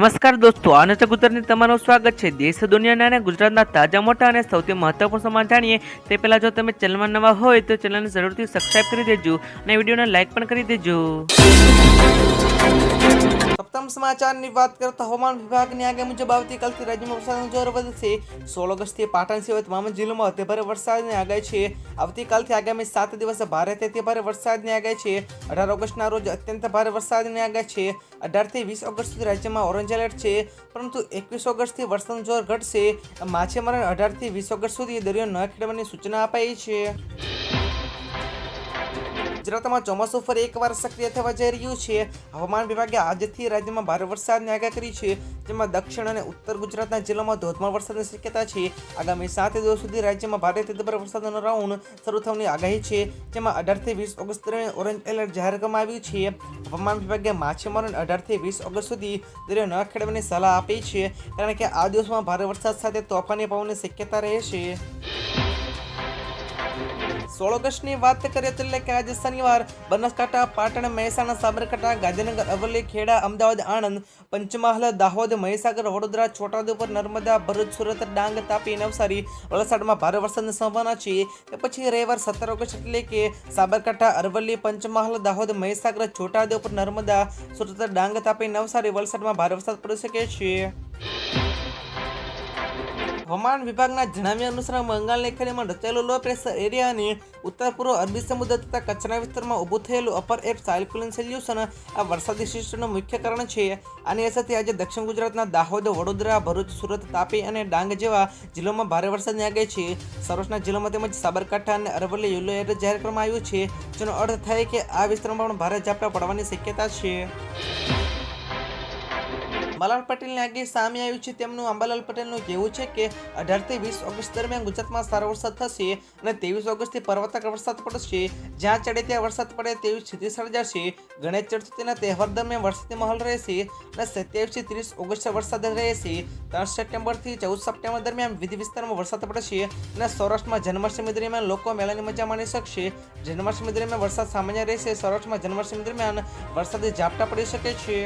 નમસ્કાર દોસ્તો આનંદ ગુજરાતની તમારું સ્વાગત છે. દેશ, દુનિયાના અને ગુજરાતના તાજા, મોટા અને સૌથી મહત્વપૂર્ણ સમાચાર જાણીએ. તે પહેલા જો તમે ચેનલમાં નવા હોય તો ચેનલને જરૂરથી સબસ્ક્રાઇબ કરી દેજો અને વિડીયોને લાઇક પણ કરી દેજો. સપ્તમ સમાચારની વાત કરતા હવામાન વિભાગની આગાહી મુજબ આવતીકાલથી રાજ્યમાં વરસાદનું જોર વધશે સોળ ઓગસ્ટથી પાટણ સિવાય તમામ જિલ્લામાં અતિભારે વરસાદની આગાહી છે. આવતીકાલથી આગામી સાત દિવસ ભારે અતિ ભારે વરસાદની આગાહી છે. અઢાર ઓગસ્ટના રોજ અત્યંત ભારે વરસાદની આગાહી છે. અઢારથી વીસ ઓગસ્ટ સુધી રાજ્યમાં ઓરેન્જ એલર્ટ છે. પરંતુ એકવીસ ઓગસ્ટથી વરસાદનું જોર ઘટશે. માછીમારોને અઢારથી વીસ ઓગસ્ટ સુધી દરિયો ન ખેડવાની સૂચના અપાઈ છે. ગુજરાતમાં ચોમાસું ફરી એકવાર સક્રિય થવા જઈ રહ્યું છે. હવામાન વિભાગે આજથી રાજ્યમાં ભારે વરસાદની આગાહી કરી છે, જેમાં દક્ષિણ અને ઉત્તર ગુજરાતના જિલ્લામાં ધોધમાર વરસાદની શક્યતા છે. આગામી સાત દિવસ સુધી રાજ્યમાં ભારે દબર વરસાદનો રાઉન્ડ શરૂ થવાની આગાહી છે, જેમાં અઢારથી વીસ ઓગસ્ટ દરમિયાન ઓરેન્જ એલર્ટ જાહેર કરવામાં આવ્યું છે. હવામાન વિભાગે માછીમારોને અઢારથી વીસ ઓગસ્ટ સુધી દરિયો ન ખેડવાની સલાહ આપી છે, કારણ કે આ દિવસમાં ભારે વરસાદ સાથે તોફાની પવનની શક્યતા રહેશે સોળ ઓગસ્ટની વાત કરીએ તો એટલે કે આજે શનિવાર બનાસકાંઠા, પાટણ, મહેસાણા, સાબરકાંઠા, ગાંધીનગર, અરવલ્લી, ખેડા, અમદાવાદ, આણંદ, પંચમહાલ, દાહોદ, મહીસાગર, વડોદરા, છોટાઉદેપુર, નર્મદા, ભરૂચ, સુરત, ડાંગ, તાપી, નવસારી, વલસાડમાં ભારે વરસાદની સંભાવના છે. તે પછી રવિવાર સત્તર ઓગસ્ટ એટલે કે સાબરકાંઠા, અરવલ્લી, પંચમહાલ, દાહોદ, મહીસાગર, છોટાઉદેપુર, નર્મદા, સુરત, ડાંગ, તાપી, નવસારી, વલસાડમાં ભારે વરસાદ પડી શકે છે. હવામાન વિભાગના જણાવ્યા અનુસાર બંગાળની ખાડીમાં રચાયેલું લો પ્રેશર એરિયા અને ઉત્તર પૂર્વ અરબી સમુદ્ર તથા કચ્છના વિસ્તારમાં ઊભું થયેલું અપર એપ સાયક્લોન સોલ્યુશન આ વરસાદી સિસ્ટમનું મુખ્ય કારણ છે. આની અસરથી આજે દક્ષિણ ગુજરાતના દાહોદ, વડોદરા, ભરૂચ, સુરત, તાપી અને ડાંગ જેવા જિલ્લામાં ભારે વરસાદની આગાહી છે. સૌરાષ્ટ્રના જિલ્લામાં તેમજ સાબરકાંઠા અને અરવલ્લી યલો એલર્ટ જાહેર કરવામાં આવ્યું છે, જેનો અર્થ થાય કે આ વિસ્તારમાં પણ ભારે ઝાપટા પડવાની શક્યતા છે. અંબાલાલ પટેલની આગે સામે આવ્યું છે. તેમનું અંબાલાલ પટેલનું કહેવું છે કે અઢારથી વીસ ઓગસ્ટ દરમિયાન ગુજરાતમાં સારો વરસાદ થશે અને ત્રેવીસ ઓગસ્ટથી પર્વતક વરસાદ પડશે. જ્યાં ચડે ત્યાં વરસાદ પડે તેવી સ્થિતિ સર્જાશે ગણેશ ચતુર્થીના તહેવાર દરમિયાન વરસાદની માહોલ રહેશે અને સત્યાવીસથી ત્રીસ ઓગસ્ટ વરસાદ રહેશે. ત્રણ સપ્ટેમ્બરથી ચૌદ સપ્ટેમ્બર દરમિયાન વિવિધ વિસ્તારમાં વરસાદ પડશે અને સૌરાષ્ટ્રમાં જન્માષ્ટમી દરમિયાન લોકો મેળાની મજા માણી શકશે. જન્માષ્ટમી દરમિયાન વરસાદ સામાન્ય રહેશે, સૌરાષ્ટ્રમાં જન્માષ્ટમી દરમિયાન વરસાદી ઝાપટા પડી શકે છે.